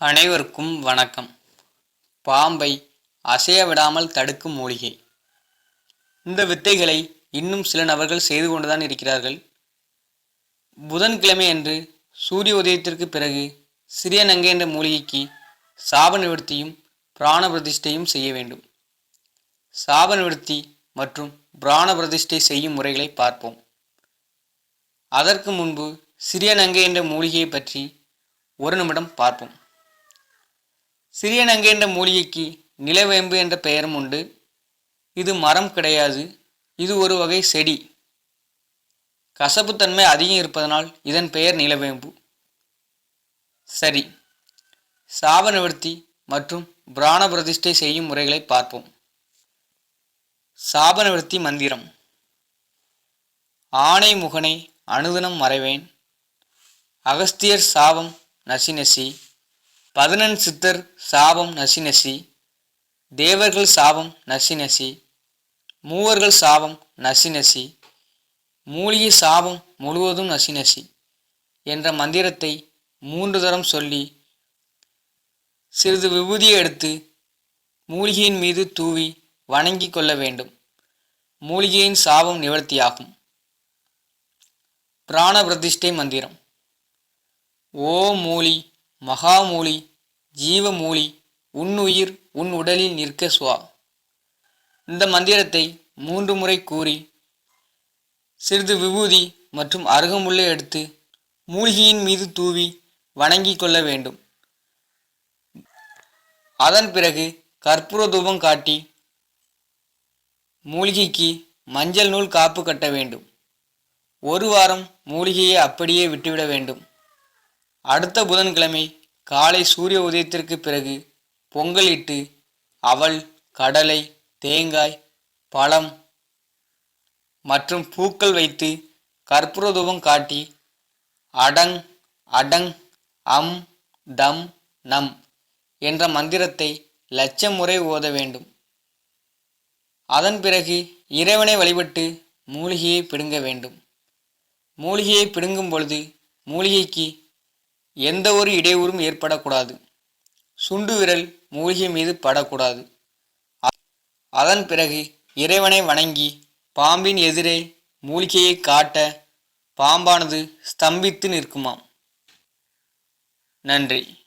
அனைவருக்கும் வணக்கம். பாம்பை அசைய விடாமல் தடுக்கும் மூலிகை. இந்த வித்தைகளை இன்னும் சில நபர்கள் செய்து கொண்டுதான் இருக்கிறார்கள். புதன்கிழமை அன்று சூரிய உதயத்திற்கு பிறகு சிறிய நங்கை என்ற மூலிகைக்கு சாப நிவர்த்தியும் பிராண பிரதிஷ்டையும் செய்ய வேண்டும். சாப நிவர்த்தி மற்றும் பிராண பிரதிஷ்டை செய்யும் முறைகளை பார்ப்போம். அதற்கு முன்பு சிறிய நங்கை என்ற மூலிகையை பற்றி ஒரு நிமிடம் பார்ப்போம். சிறிய நங்கை என்ற மூலிகைக்கு நிலவேம்பு என்ற பெயரும் உண்டு. இது மரம் கிடையாது. இது ஒரு வகை செடி. கசப்புத்தன்மை அதிகம் இருப்பதனால் இதன் பெயர் நிலவேம்பு. சரி. சாப நிவர்த்தி மற்றும் பிராண பிரதிஷ்டை செய்யும் முறைகளை பார்ப்போம். சாப நிவர்த்தி மந்திரம். ஆணை முகனை அனுதினம் மறைவேன். அகஸ்தியர் சாபம் நசி நசி பதினெண் சித்தர் சாபம் நசி நசி தேவர்கள் சாபம் நசி நசி மூவர்கள் சாபம் நசி நசி மூலிகை சாபம் முழுவதும் நசி நசி என்ற மந்திரத்தை மூன்று தரம் சொல்லி சிறிது விபூதியை எடுத்து மூலிகையின் மீது தூவி வணங்கி கொள்ள வேண்டும். மூலிகையின் சாபம் நிவர்த்தியாகும். பிராண பிரதிஷ்டை மந்திரம். ஓ மூலி மகாமூலி ஜீவமூலி உன்னுயிர் உன் உடலில் நிற்க சுவா. இந்த மந்திரத்தை மூன்று முறை கூறி சிறிது விபூதி மற்றும் அருகமுள்ளே எடுத்து மூலிகையின் மீது தூவி வணங்கிக் கொள்ள வேண்டும். அதன் பிறகு கற்பூர தூபம் காட்டி மூலிகைக்கு மஞ்சள் நூல் காப்பு கட்ட வேண்டும். ஒரு வாரம் மூலிகையை அப்படியே விட்டுவிட வேண்டும். அடுத்த புதன்கிழமை காலை சூரிய உதயத்திற்கு பிறகு பொங்கலிட்டு அவல் கடலை தேங்காய் பழம் மற்றும் பூக்கள் வைத்து கற்பூர தூபம் காட்டி அடங் அடங் அம் தம் நம் என்ற மந்திரத்தை லட்சம் முறை ஓத வேண்டும். அதன் பிறகு இறைவனை வழிபட்டு மூலிகையை பிடுங்க வேண்டும். மூலிகையை பிடுங்கும் பொழுது மூலிகைக்கு எந்த ஒரு இடையூறும் ஏற்படக்கூடாது. சுண்டு விரல் மூலிகை மீது படக்கூடாது. அதன் பிறகு இறைவனை வணங்கி பாம்பின் எதிரே மூலிகையை காட்ட பாம்பானது ஸ்தம்பித்து நிற்குமாம். நன்றி.